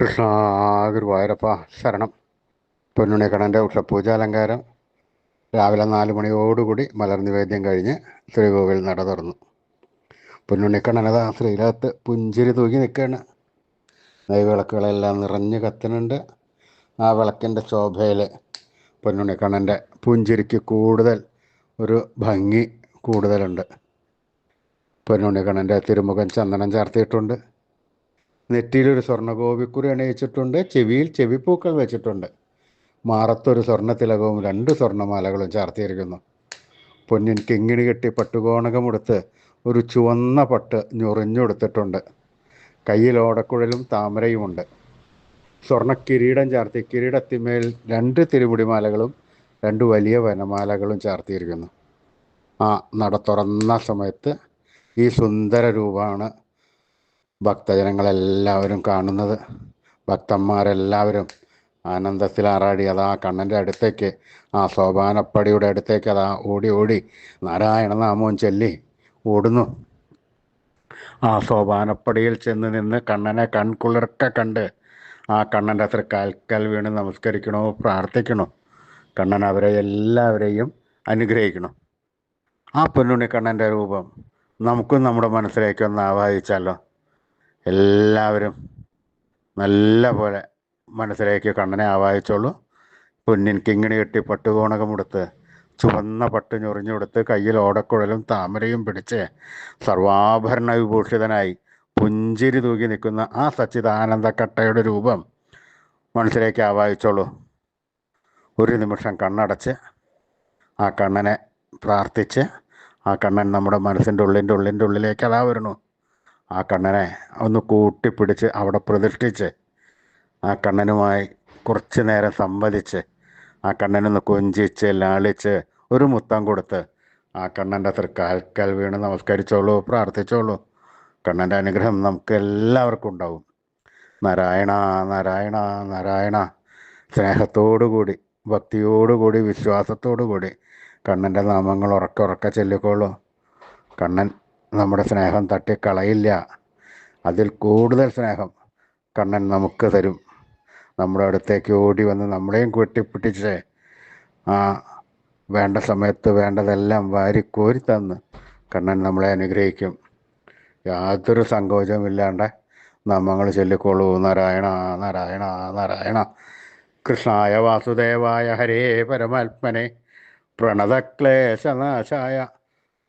കൃഷ്ണ ഗുരുവായൂരപ്പ ശരണം. പൊന്നുണിക്കടന്റെ ഉഷപ്പൂജ അലങ്കാരം. രാവിലെ നാല് മണിയോടുകൂടി മലർ നിവേദ്യം കഴിഞ്ഞ് ശ്രീകോവിൽ നട തുറന്നു. പൊന്നുണ്ണിക്കണ്ണനതാ ശ്രീലകത്ത് പുഞ്ചിരി തൂക്കി നിൽക്കുകയാണ്. നെയ്വിളക്കുകളെല്ലാം നിറഞ്ഞു കത്തുന്നുണ്ട്. ആ വിളക്കിന്റെ ശോഭയിൽ പൊന്നുണിക്കണന്റെ പുഞ്ചിരിക്ക് കൂടുതൽ ഒരു ഭംഗി കൂടുതലുണ്ട്. പൊന്നുണിക്കണന്റെ തിരുമുഖം ചന്ദനം ചാർത്തിയിട്ടുണ്ട്. നെറ്റിയിലൊരു സ്വർണഗോപിക്കുറി അണിയിച്ചിട്ടുണ്ട് ചെവിയിൽ ചെവിപ്പൂക്കൾ വെച്ചിട്ടുണ്ട്. മാറത്തൊരു സ്വർണ തിലകവും രണ്ട് സ്വർണമാലകളും ചാർത്തിയിരിക്കുന്നു. പൊന്നിൻ കിങ്ങിണി കെട്ടി പട്ടുകോണകമെടുത്ത് ഒരു ചുവന്ന പട്ട് ഞൊറിഞ്ഞെടുത്തിട്ടുണ്ട്. കയ്യിൽ ഓടക്കുഴലും താമരയുമുണ്ട്. സ്വർണ കിരീടം ചാർത്തി കിരീടത്തിന്മേൽ രണ്ട് തിരുമുടിമാലകളും രണ്ട് വലിയ വനമാലകളും ചാർത്തിയിരിക്കുന്നു. ആ നട തുറന്ന സമയത്ത് ഈ സുന്ദര രൂപമാണ് ഭക്തജനങ്ങളെല്ലാവരും കാണുന്നത്. ഭക്തന്മാരെല്ലാവരും ആനന്ദത്തിൽ ആറാടി അതാ കണ്ണന്റെ അടുത്തേക്ക് ആ സോപാനപ്പടിയുടെ അടുത്തേക്ക് അതാ ഓടി ഓടി നാരായണ നാമവും ചൊല്ലി ഓടുന്നു. ആ സോപാനപ്പടിയിൽ ചെന്ന് നിന്ന് കണ്ണനെ കൺകുളിർക്ക കണ്ട് ആ കണ്ണന്റെ അത്ര കാൽക്കൽ വീണ് നമസ്കരിക്കണോ പ്രാർത്ഥിക്കണോ? കണ്ണൻ അവരെ എല്ലാവരെയും അനുഗ്രഹിക്കണം? ആ പൊന്നുണ്ണി കണ്ണന്റെ രൂപം നമുക്കും നമ്മുടെ മനസ്സിലേക്ക് ഒന്ന് ആവാഹിച്ചാലോ? എല്ലാവരും നല്ല പോലെ മനസ്സിലേക്ക് കണ്ണനെ ആവാഹിച്ചോളൂ. പൊന്നിൻ കിങ്ങിണി കെട്ടി പട്ടുകോണകമെടുത്ത് ചുവന്ന പട്ട് ഞൊറിഞ്ഞുകൊടുത്ത് കയ്യിൽ ഓടക്കുഴലും താമരയും പിടിച്ച് സർവാഭരണ വിഭൂഷിതനായി പുഞ്ചിരി തൂക്കി നിൽക്കുന്ന ആ സച്ചിദാനന്ദ കട്ടയുടെ രൂപം മനസ്സിലേക്ക് ആവാഹിച്ചോളൂ. ഒരു നിമിഷം കണ്ണടച്ച് ആ കണ്ണനെ പ്രാർത്ഥിച്ച് ആ കണ്ണൻ നമ്മുടെ മനസ്സിന്റെ ഉള്ളിന്റെ ഉള്ളിന്റെ ഉള്ളിലേക്ക് അതാ ആ കണ്ണനെ ഒന്ന് കൂട്ടിപ്പിടിച്ച് അവിടെ പ്രതിഷ്ഠിച്ച് ആ കണ്ണനുമായി കുറച്ച് നേരം സംവദിച്ച് ആ കണ്ണനൊന്ന് കൊഞ്ചിച്ച് ലാളിച്ച് ഒരു മുത്തം കൊടുത്ത് ആ കണ്ണന്റെ തൃക്കാൽക്കൽ വീണ് നമസ്കരിച്ചോളൂ പ്രാർത്ഥിച്ചോളൂ. കണ്ണന്റെ അനുഗ്രഹം നമുക്ക് എല്ലാവർക്കും ഉണ്ടാവും. നാരായണ നാരായണ നാരായണ. സ്നേഹത്തോടുകൂടി ഭക്തിയോടുകൂടി വിശ്വാസത്തോടുകൂടി കണ്ണന്റെ നാമങ്ങൾ ഉറക്കെ ഉറക്കെ ചൊല്ലിക്കോളൂ. കണ്ണൻ നമ്മുടെ സ്നേഹം തട്ടിക്കളയില്ല. അതിൽ കൂടുതൽ സ്നേഹം കണ്ണൻ നമുക്ക് തരും. നമ്മുടെ അടുത്തേക്ക് ഓടി വന്ന് നമ്മളെയും കെട്ടിപ്പിടിച്ച് ആ വേണ്ട സമയത്ത് വേണ്ടതെല്ലാം വാരിക്കോരി തന്ന് കണ്ണൻ നമ്മളെ അനുഗ്രഹിക്കും. യാതൊരു സങ്കോചമില്ലാണ്ട് നാമങ്ങൾ ചൊല്ലിക്കൊള്ളൂ. നാരായണ നാരായണ നാരായണ. കൃഷ്ണായ വാസുദേവായ ഹരേ പരമാത്മനെ. പ്രണതക്ലേശനാശായ.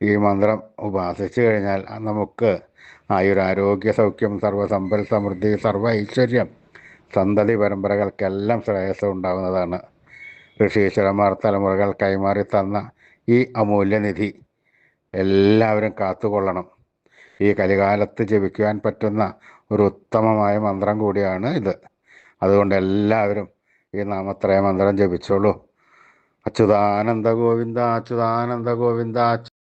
ഈ മന്ത്രം ഉപാസിച്ചു കഴിഞ്ഞാൽ നമുക്ക് ആയുരാരോഗ്യ സൗഖ്യം സർവസമ്പൽ സമൃദ്ധി സർവ ഐശ്വര്യം സന്തതി പരമ്പരകൾക്കെല്ലാം ശ്രേയസ് ഉണ്ടാകുന്നതാണ് ഋഷീശ്വരന്മാർ തലമുറകൾ കൈമാറി തന്ന ഈ അമൂല്യനിധി എല്ലാവരും കാത്തുകൊള്ളണം. ഈ കലികാലത്ത് ജപിക്കുവാൻ പറ്റുന്ന ഒരു ഉത്തമമായ മന്ത്രം കൂടിയാണ് ഇത്. അതുകൊണ്ട് എല്ലാവരും ഈ നാമത്രയ മന്ത്രം ജപിച്ചോളൂ. അച്യുതാനന്ദ ഗോവിന്ദ അച്യുതാനന്ദ ഗോവിന്ദ